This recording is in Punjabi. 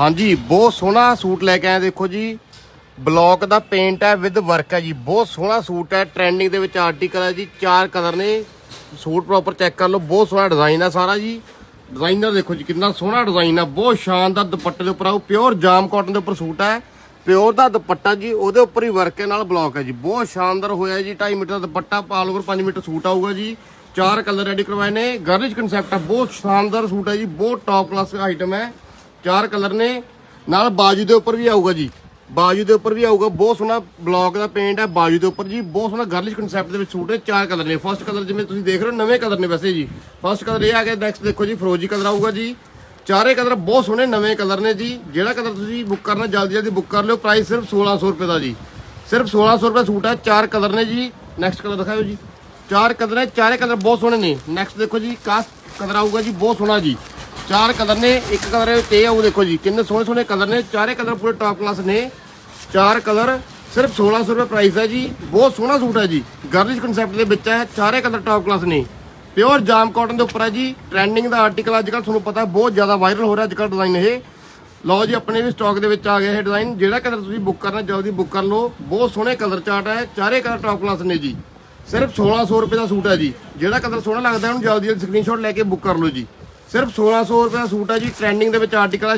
ਹਾਂਜੀ, ਬਹੁਤ ਸੋਹਣਾ ਸੂਟ ਲੈ ਕੇ ਆਏ ਦੇਖੋ ਜੀ। ਬਲੌਕ ਦਾ ਪੇਂਟ ਹੈ ਵਿਦ ਵਰਕ ਹੈ ਜੀ। ਬਹੁਤ ਸੋਹਣਾ ਸੂਟ ਹੈ ਟ੍ਰੈਂਡਿੰਗ ਦੇ ਵਿੱਚ ਆਰਟੀਕਲ ਹੈ ਜੀ। ਚਾਰ ਕਲਰ ਨੇ। ਸੂਟ ਪ੍ਰੋਪਰ ਚੈੱਕ ਕਰ ਲਓ, ਬਹੁਤ ਸੋਹਣਾ ਡਿਜ਼ਾਈਨ ਹੈ ਸਾਰਾ ਜੀ। ਡਿਜ਼ਾਈਨਰ ਦੇਖੋ ਜੀ, ਕਿੰਨਾ ਸੋਹਣਾ ਡਿਜ਼ਾਈਨ ਆ ਬਹੁਤ ਸ਼ਾਨਦਾਰ ਦੁਪੱਟੇ ਦੇ ਉੱਪਰ ਆਉ ਪਿਓਰ ਜਾਮ ਕਾਟਨ ਦੇ ਉੱਪਰ ਸੂਟ ਹੈ। ਪਿਓਰ ਦਾ ਦੁਪੱਟਾ ਜੀ, ਉਹਦੇ ਉੱਪਰ ਹੀ ਵਰਕ ਹੈ, ਨਾਲ ਬਲੌਕ ਹੈ ਜੀ। ਬਹੁਤ ਸ਼ਾਨਦਾਰ ਹੋਇਆ ਜੀ 2.5 ਮੀਟਰ ਦਾ ਦੁਪੱਟਾ। ਪਾਲ ਓਵਰ 5 ਮੀਟਰ ਸੂਟ ਆਊਗਾ ਜੀ। ਚਾਰ ਕਲਰ ਰੈਡੀ ਕਰਵਾਏ ਨੇ। ਗਰਲਿਸ਼ ਕਨਸੈਪਟ ਹੈ। ਬਹੁਤ ਸ਼ਾਨਦਾਰ ਸੂਟ ਹੈ ਜੀ। ਬਹੁਤ ਟੌਪ ਕਲਾਸ ਆਈਟਮ ਹੈ। ਚਾਰ ਕਲਰ ਨੇ। ਨਾਲ ਬਾਜੂ ਦੇ ਉੱਪਰ ਵੀ ਆਊਗਾ ਜੀ। ਬਾਜੂ ਦੇ ਉੱਪਰ ਵੀ ਆਊਗਾ। ਬਹੁਤ ਸੋਹਣਾ ਬਲੌਕ ਦਾ ਪੇਂਟ ਹੈ ਬਾਜੂ ਦੇ ਉੱਪਰ ਜੀ। ਬਹੁਤ ਸੋਹਣਾ ਗਰਲਿਸ਼ ਕਨਸੈਪਟ ਦੇ ਵਿੱਚ ਸੂਟ ਹੈ। ਚਾਰ ਕਲਰ ਨੇ। ਫਰਸਟ ਕਲਰ ਜਿਵੇਂ ਤੁਸੀਂ ਦੇਖ ਰਹੇ ਹੋ, ਨਵੇਂ ਕਲਰ ਨੇ ਵੈਸੇ ਜੀ। ਫਰਸਟ ਕਲਰ ਇਹ ਆ ਗਿਆ। ਨੈਕਸਟ ਦੇਖੋ ਜੀ ਫਰੋਜੀ ਕਲਰ ਆਊਗਾ ਜੀ। ਚਾਰੇ ਕਲਰ ਬਹੁਤ ਸੋਹਣੇ ਨਵੇਂ ਕਲਰ ਨੇ ਜੀ। ਜਿਹੜਾ ਕਲਰ ਤੁਸੀਂ ਬੁੱਕ ਕਰਨਾ, ਜਲਦੀ ਜਲਦੀ ਬੁੱਕ ਕਰ ਲਿਓ। ਪ੍ਰਾਈਸ ਸਿਰਫ 1600 ਰੁਪਏ ਦਾ ਜੀ। ਸਿਰਫ 1600 ਰੁਪਏ ਸੂਟ ਹੈ। ਚਾਰ ਕਲਰ ਨੇ ਜੀ। ਨੈਕਸਟ ਕਲਰ ਦਿਖਾਓ ਜੀ। ਚਾਰ ਕਲਰ ਨੇ। ਚਾਰੇ ਕਲਰ ਬਹੁਤ ਸੋਹਣੇ ਨੇ। ਨੈਕਸਟ ਦੇਖੋ ਜੀ, ਕਾਸ ਕਲਰ ਆਊਗਾ ਜੀ। ਬਹੁਤ ਸੋਹਣਾ ਜੀ। ਚਾਰ ਕਲਰ ਨੇ, ਇੱਕ ਕਲਰ ਤੇ ਉਹ ਦੇਖੋ ਜੀ, ਕਿੰਨੇ ਸੋਹਣੇ ਸੋਹਣੇ ਕਲਰ ਨੇ, ਚਾਰੇ ਕਲਰ ਪੂਰੇ ਟਾਪ ਕਲਾਸ ਨੇ। ਚਾਰ ਕਲਰ, ਸਿਰਫ 1600 ਰੁਪਏ ਪ੍ਰਾਈਸ ਹੈ ਜੀ, ਬਹੁਤ ਸੋਹਣਾ ਸੂਟ ਹੈ ਜੀ। ਗਰਲਿਸ਼ ਕਨਸੈਪਟ ਦੇ ਵਿੱਚ ਹੈ, ਚਾਰੇ ਕਲਰ ਟਾਪ ਕਲਾਸ ਨੇ। ਪਿਓਰ ਜਾਮ ਕਾਟਨ ਦੇ ਉੱਪਰ ਹੈ ਜੀ ਟ੍ਰੈਂਡਿੰਗ ਦਾ ਆਰਟੀਕਲ ਅੱਜ ਕੱਲ ਤੁਹਾਨੂੰ ਪਤਾ ਬਹੁਤ ਜ਼ਿਆਦਾ ਵਾਇਰਲ ਹੋ ਰਿਹਾ ਅੱਜ ਕੱਲ ਡਿਜ਼ਾਈਨ ਇਹ। ਲਓ ਜੀ, ਆਪਣੇ ਵੀ ਸਟਾਕ ਦੇ ਵਿੱਚ ਆ ਗਿਆ ਇਹ ਡਿਜ਼ਾਈਨ ਜਿਹੜਾ ਕਲਰ ਤੁਸੀਂ ਬੁੱਕ ਕਰਨਾ ਜਲਦੀ ਬੁੱਕ ਕਰ ਲਓ, ਬਹੁਤ ਸੋਹਣੇ ਕਲਰ ਚਾਰਟ ਹੈ, ਚਾਰੇ ਕਲਰ ਟਾਪ ਕਲਾਸ ਨੇ ਜੀ। ਸਿਰਫ 1600 ਰੁਪਏ ਦਾ ਸੂਟ ਹੈ ਜੀ, ਜਿਹੜਾ ਕਲਰ ਸੋਹਣਾ ਲੱਗਦਾ ਉਹਨੂੰ ਜਲਦੀ ਜਲਦੀ ਸਕਰੀਨਸ਼ਾਟ ਲੈ ਕੇ ਬੁੱਕ ਕਰ ਲਓ ਜੀ। ਸਿਰਫ 1600 ਰੁਪਏ ਦਾ ਸੂਟ ਹੈ ਜੀ ਟ੍ਰੈਂਡਿੰਗ ਦੇ ਵਿੱਚ ਆਰਟੀਕਲ ਹੈ